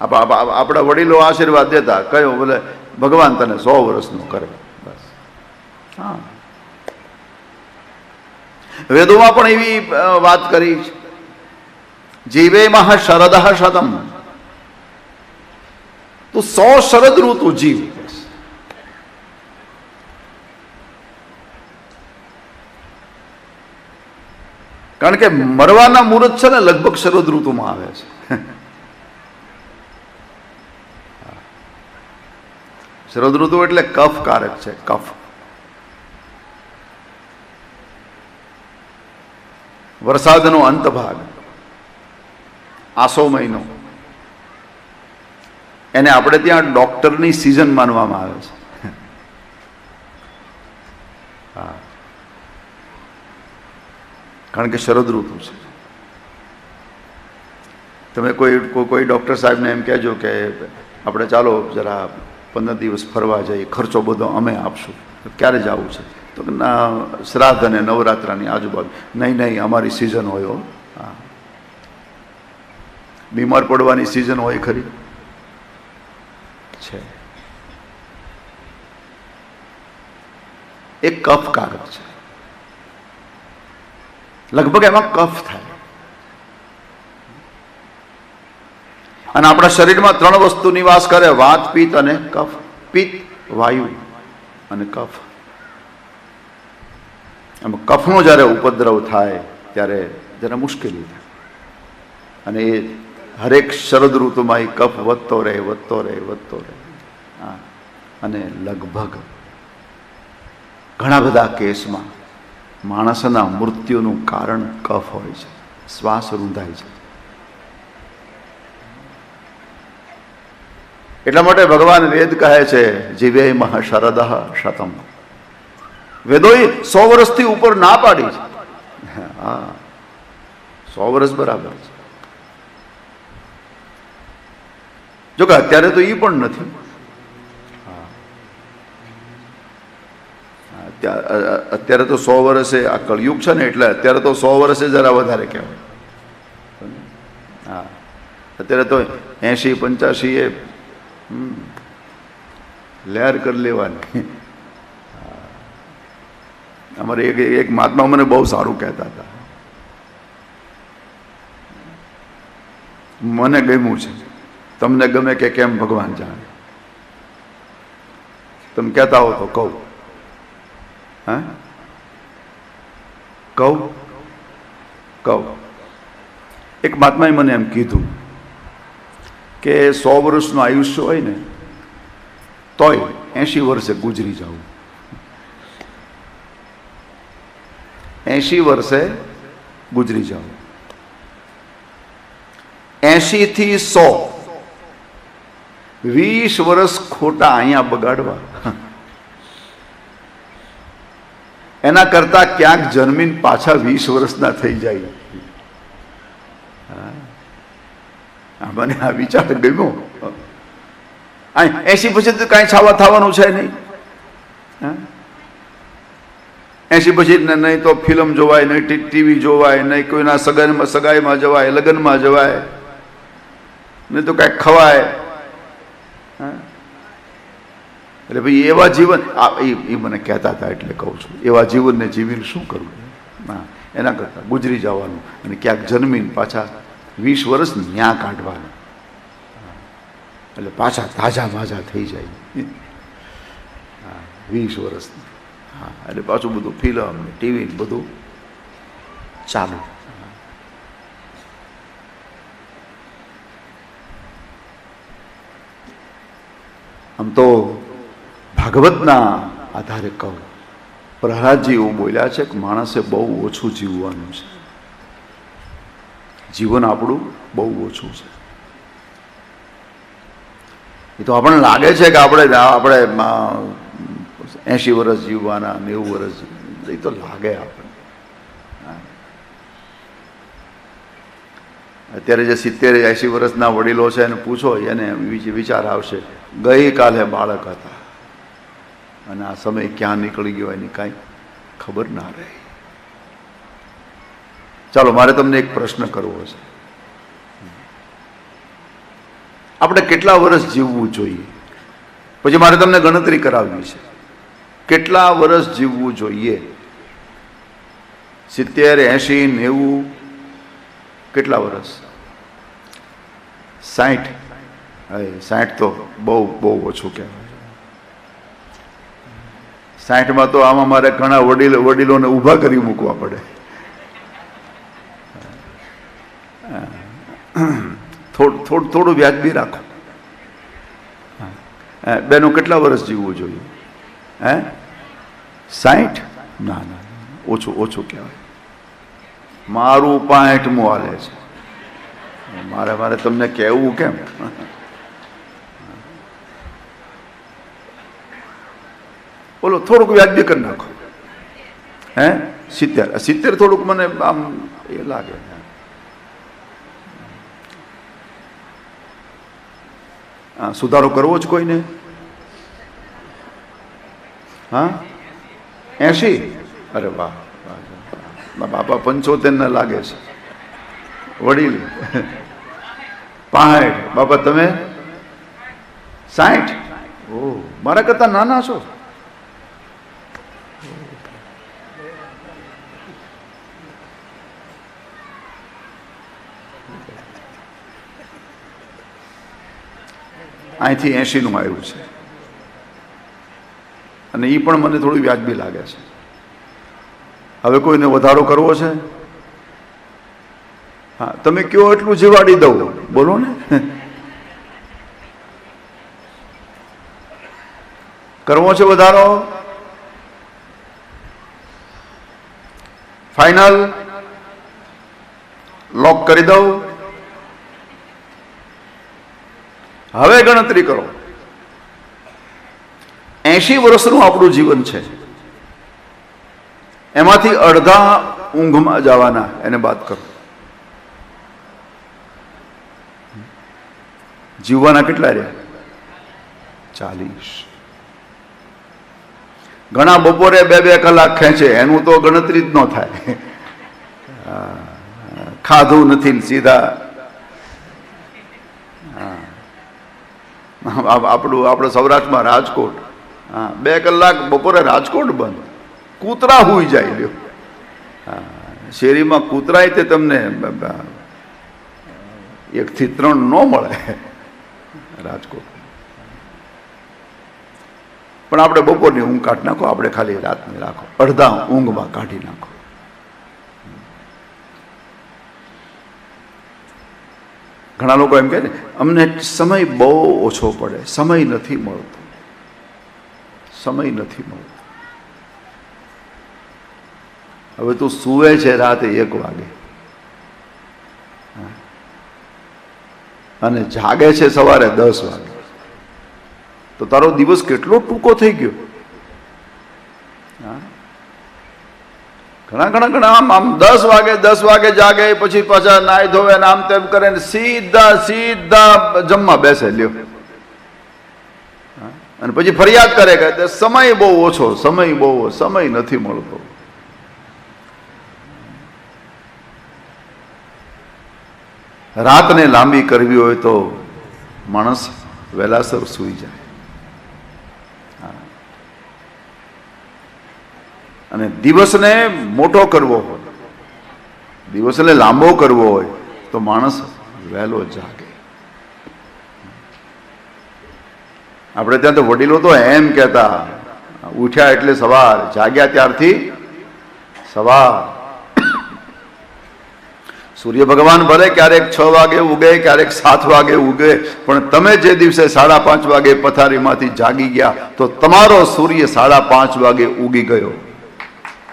આપ- આપ- આપ- આપણા વડીલો આશીર્વાદ દેતા. કયો? બોલે, ભગવાન તને સો વર્ષનું કરે. બસ. હા. વેદોમાં પણ એવી વાત કરી છે. જીવે મહ શરદ શતમ. તું સો શરદ ઋતુ જીવ. કારણ કે મરવાના મુહૂર્ત છે ને, લગભગ શરદ ઋતુમાં આવે છે. શરદ ઋતુ એટલે કફકારક છે, કફ. વરસાદનો અંત ભાગ. આસો મહિનો. એને આપણે ત્યાં ડોક્ટરની સિઝન માનવામાં આવે છે. હા. કારણ કે શરદ ઋતુ છે. તમે કોઈ- કોઈ ડૉક્ટર સાહેબને એમ કહેજો કે આપણે ચાલો જરા પંદર દિવસ ફરવા જઈએ ખર્ચો બધો અમે આપશું. ક્યારે જવું છે? તો ના શ્રાદ્ધ અને નવરાત્રાની આજુબાજુ. નહીં નહીં અમારી સિઝન હોય હો. બીમાર પડવાની સિઝન હોય ખરી. છે. એ કાગળ છે. લગભગ એમાં કફ થાય. અને આપણા શરીરમાં ત્રણ વસ્તુ નિવાસ કરે, વાત, પિત્ત અને કફ. પિત્ત, વાયુ અને કફ. એમ કફનો જ્યારે ઉપદ્રવ થાય, ત્યારે જરા મુશ્કેલી થાય. અને એ હરેક શરદ ઋતુમાં એ કફ વધતો રહે વધતો રહે વધતો રહે. હા. અને લગભગ ઘણા બધા કેસમાં માણસના મૃત્યુનું કારણ કફ હોય છે. શ્વાસ રૂંધાય છે. એટલા માટે ભગવાન વેદ કહે છે, જીવે મહ શરદ શતમ. વેદોએ સો વર્ષથી ઉપર ના પાડી છે. હા, સો વર્ષ બરાબર છે. જોકે અત્યારે તો એ પણ નથી. અત્યારે તો સો વર્ષે આ કળયુગ છે ને, એટલે અત્યારે તો સો વર્ષે જરા વધારે કહેવાય. હા. અત્યારે તો એંશી પંચ્યાસી એ લહેર કરી લેવાની. અમારે એક એક મહાત્મા મને બહુ સારું કહેતા હતા. મને ગમ્યું છે. તમને ગમે કે કેમ ભગવાન જાણે. તમે કહેતા હો તો કહું. હા? કહું? કહું. એક મહાત્માએ મને એમ કીધું. કે સો વર્ષનું આયુષ્ય હોય ને, તોય એંશી વર્ષે ગુજરી જવું એંશી વર્ષે ગુજરી જાવ એંશી થી સો. વીસ વર્ષ ખોટા અહીંયા બગાડવા. એના કરતા ક્યાંક જન્મીન પાછા વીસ વર્ષના થઈ જાય હા. આ મને આ વિચાર ગમ્યો એસી પછી તો કાંઈ છાવા થવાનું છે નહીં? એસી પછી ન- નહીં તો ફિલ્મ જોવાય, નહીં ટીવી જોવાય, નહીં કોઈના સગાઈમાં સગાઈમાં જવાય, લગ્નમાં જવાય. નહીં તો કાંઈક ખવાય? એટલે ભાઈ એવા જીવન આ એ મને કહેતા હતા એટલે કહું છું. એવા જીવનને જીવીને શું કરવું? હા. એના કરતાં ગુજરી જવાનું અને ક્યાંક જન્મીને પાછા વીસ વર્ષ ન્યા કાઢવાના. એટલે પાછા તાજા માજા થઈ જાય. વીસ વર્ષ. હા, એટલે પાછું બધું ફિલ્મ ને ટીવી બધું ચાલુ. આમ તો ભાગવતના આધારે કહું પ્રહલાદજી એવું બોલ્યા છે કે માણસે બહુ ઓછું જીવવાનું છે. જીવન આપણું બહુ ઓછું છે. એ તો આપણને લાગે છે કે આપણે આપણે એંશી વર્ષ જીવવાના, નેવું વર્ષ. એ તો લાગે આપણને. અત્યારે જે સિત્તેર, એંશી વર્ષના વડીલો છે એને પૂછો, એને વિચાર આવશે. ગઈકાલે બાળક હતા. અને આ સમય ક્યાં નીકળી ગયો એની કાંઈ ખબર ના રહે. ચાલો, મારે તમને એક પ્રશ્ન કરવો છે. આપણે કેટલા વર્ષ જીવવું જોઈએ? પછી મારે તમને ગણતરી કરાવવી છે. કેટલા વર્ષ જીવવું જોઈએ? સિત્તેર, એંશી, નેવું, કેટલા વર્ષ? સાઠ સાઠ તો બહુ બહુ ઓછું કહેવાય. સાઠમાં તો આમાં મારે ઘણા વડીલ, વડીલોને ઊભા કરી મૂકવા પડે. થોડું થોડું થોડું વ્યાજબી રાખો. બેનો કેટલા વર્ષ જીવવું જોઈએ? હે? સાઠ ના ના ઓછું ઓછું કહેવાય. મારું પાંઠમું હાલે છે. મારે મારે તમને કહેવું કેમ? બોલો, થોડુંક વ્યાજબી કરી નાખો. હે? સિત્તેર. સિત્તેર થોડુંક મને આમ એ લાગે હા સુધારો કરવો જ કોઈને? હા? એસી અરે વાહ. બાપા પંચોતેર ને લાગે છે. વડીલ. પાંઠ. બાપા, તમે? સાઠ? ઓ, મારા કરતા નાના છો? અહીંથી એંશીનું આવ્યું છે. અને એ પણ મને થોડું વ્યાજબી લાગે છે. હવે કોઈને વધારો કરવો છે? હા, તમે કયો એટલું જીવાડી દઉં? બોલો ને. કરવો છે વધારો? ફાઈનલ લોક કરી દઉં? હવે ગણતરી કરો. એસી વર્ષનું આપણું જીવન છે. એમાંથી અડધા ઊંઘમાં જવાના, એને બાદ કરો. જીવવાના કેટલા રહ્યા? ચાલીસ. ઘણા બપોરે બે બે કલાક ખેંચે, એનું તો ગણતરી જ ન થાય. ખાધું નથી સીધા હા. આપ- આપણું આપણે સૌરાષ્ટ્રમાં રાજકોટ. હા, બે કલાક બપોરે રાજકોટ બંધ. કૂતરા હુઈ જાય લ્યો. હા, શેરીમાં કૂતરાય તે તમને એકથી ત્રણ ન મળે રાજકોટ. પણ આપણે બપોરની ઊંઘ કાઢી નાખો, આપણે ખાલી રાતની રાખો. અડધા ઊંઘમાં કાઢી નાખો. ઘણા લોકો એમ કહે ને અમને સમય બહુ ઓછો પડે, સમય નથી મળતો. સમય નથી મળતો. હવે તું સૂવે છે રાતે એક વાગે. અને જાગે છે સવારે દસ વાગે. તો તારો દિવસ કેટલો ટૂંકો થઈ ગયો? ઘણા ઘણા ઘણા આમ આમ દસ વાગે દસ વાગે જાગે, પછી પાછા નાય ધોવે ને આમ તેમ કરે ને સીધા સીધા જમવા બેસે, લ્યો. અને પછી ફરિયાદ કરે કે સમય બહુ ઓછો, સમય બહુ, સમય નથી મળતો. રાતને લાંબી કરવી હોય તો માણસ વહેલાસર સૂઈ જાય. અને દિવસને મોટો કરવો હોય. દિવસને લાંબો કરવો હોય તો માણસ વહેલો જાગે. આપણે ત્યાં તો વડીલો તો એમ કહેતા, ઉઠ્યા એટલે સવાર, જાગ્યા ત્યારથી સવાર. સૂર્ય ભગવાન ભલે ક્યારેક છ વાગે ઉગે, ક્યારેક સાત વાગે ઉગે, પણ તમે જે દિવસે સાડા પાંચ વાગે પથારીમાંથી જાગી ગયા, તો તમારો સૂર્ય સાડા પાંચ વાગે ઉગી ગયો.